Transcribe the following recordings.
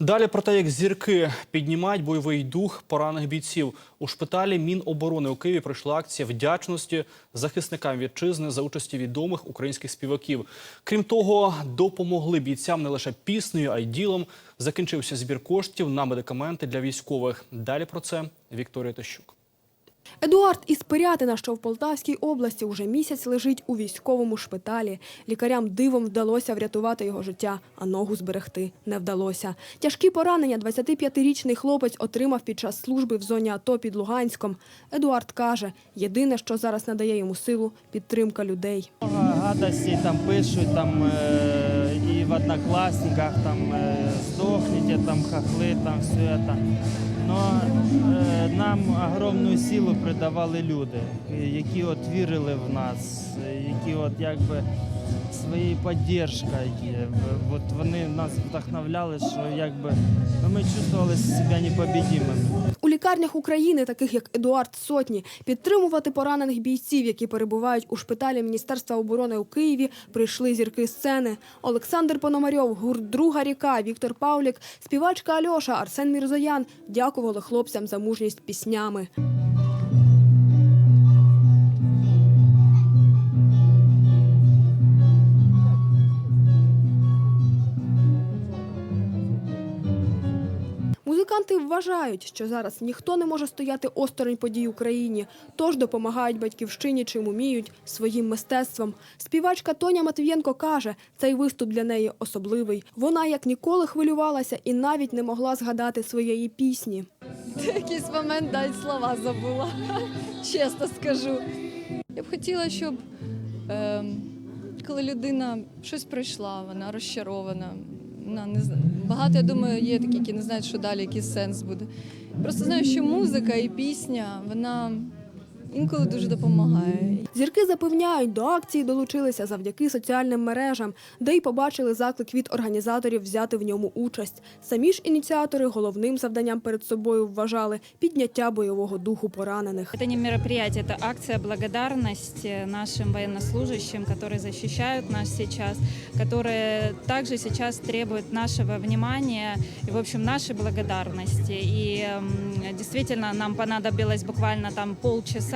Далі про те, як зірки піднімають бойовий дух поранених бійців. У шпиталі Міноборони у Києві пройшла акція вдячності захисникам вітчизни за участі відомих українських співаків. Крім того, допомогли бійцям не лише піснею, а й ділом. Закінчився збір коштів на медикаменти для військових. Далі про це Вікторія Тищук. Едуард із Пирятина, що в Полтавській області, уже місяць лежить у військовому шпиталі. Лікарям дивом вдалося врятувати його життя, а ногу зберегти не вдалося. Тяжкі поранення 25-річний хлопець отримав під час служби в зоні АТО під Луганськом. Едуард каже, єдине, що зараз надає йому силу – підтримка людей. Много гадостей там пишуть, там э, и в одноклассниках там э, сдохните, там хохлы, там все это. Э, нам огромну силу придавали люди, які от вірили в нас, які от якби своєю підтримкою, от вони нас вдохновляли, що якби ну, ми чувствували себе непобідімими. Лікарнях України, таких як Едуард Сотні, підтримувати поранених бійців, які перебувають у шпиталі Міністерства оборони у Києві, прийшли зірки сцени. Олександр Пономарьов, гурт Друга ріка, Віктор Павлік, співачка Альоша, Арсен Мірзоян дякували хлопцям за мужність піснями. Музиканти вважають, що зараз ніхто не може стояти осторонь подій Україні, тож допомагають батьківщині, чим уміють, своїм мистецтвом. Співачка Тоня Матвієнко каже, цей виступ для неї особливий. Вона як ніколи хвилювалася і навіть не могла згадати своєї пісні. якийсь момент навіть слова забула, чесно скажу. Я б хотіла, щоб ем, коли людина щось пройшла, вона розчарована. Вона не знаю. Багато, я думаю, є такі, які не знають, що далі, який сенс буде. Просто знаю, що музика і пісня, вона інколи дуже допомагає. Зірки запевняють, до акції долучилися завдяки соціальним мережам, де й побачили заклик від організаторів взяти в ньому участь. Самі ж ініціатори головним завданням перед собою вважали підняття бойового духу поранених. Это не мероприятие, это акция благодарности нашим военнослужащим, которые защищают нас сейчас, которые также сейчас требуют нашего внимания и, в общем, нашей благодарности. И м, действительно нам понадобилось буквально там полчаса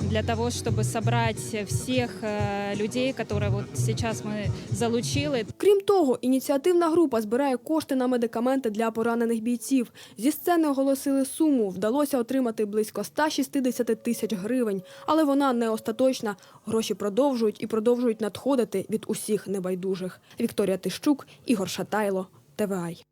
для того, чтобы собрать всех э, людей, которые вот сейчас мы залучили. Крім того, ініціативна група збирає кошти на медикаменти для поранених бійців. Зі сцени оголосили суму. Вдалося отримати близько 160 тисяч гривень, але вона не остаточна. Гроші продовжують і продовжують надходити від усіх небайдужих. Вікторія Тищук, Ігор Шатайло, ТВАЙ.